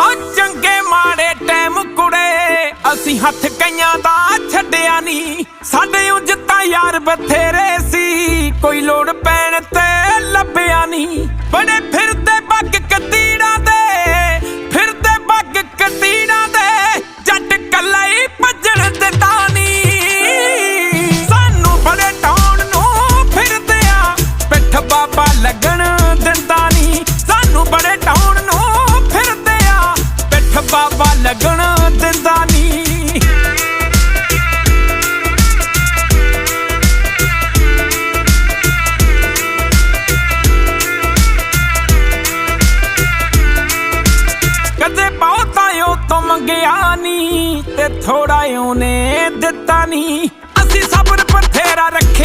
ਆ ਚੰਗੇ ਮਾੜੇ ਟਾਈਮ ਕੁੜੇ, ਅਸੀਂ ਹੱਥ ਕਈਆਂ ਦਾ ਛੱਡਿਆ ਨਹੀਂ ਸਾਡੇ ਉਂਝ ਤਾਂ ਯਾਰ ਬਥੇਰੇ ਸੀ, ਕੋਈ ਲੋੜ ਪੈਣ ਤੇ ਲੱਭਿਆ ਨਹੀਂ ਬੜੇ ਫਿਰ ਲੱਗਣ ਦਿੰਦਾ ਨਹੀਂ ਕਦੇ ਬਹੁਤਾ ਉਹ ਤੋਂ ਮੰਗਿਆ ਨਹੀਂ ਤੇ ਥੋੜਾ ਉਹਨੇ ਦਿੱਤਾ ਨਹੀਂ ਅਸੀਂ ਸਬਰ ਬਥੇਰਾ ਰੱਖਿਆ।